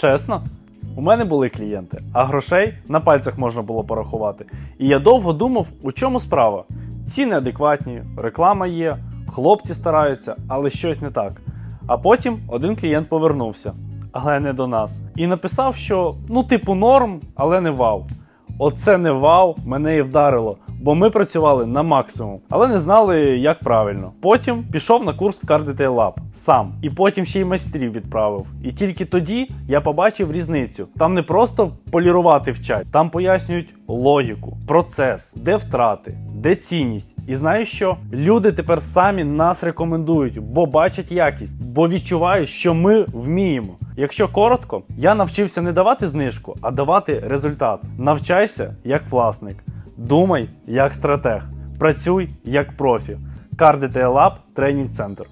Чесно, у мене були клієнти, а грошей на пальцях можна було порахувати. І я довго думав, у чому справа. Ціни адекватні, реклама є, хлопці стараються, але щось не так. А потім один клієнт повернувся, але не до нас. І написав, що ну, типу, норм, але не вау. Оце не вау, мене і вдарило, бо ми працювали на максимум, але не знали, як правильно. Потім пішов на курс в Car Detail Lab сам, і потім ще й майстрів відправив. І тільки тоді я побачив різницю. Там не просто полірувати вчать, там пояснюють логіку, процес, де втрати, де цінність. І знаєш що? Люди тепер самі нас рекомендують, бо бачать якість, бо відчувають, що ми вміємо. Якщо коротко, я навчився не давати знижку, а давати результат. Навчайся як власник, думай як стратег, працюй як профі. Car Detail Lab Training Центр.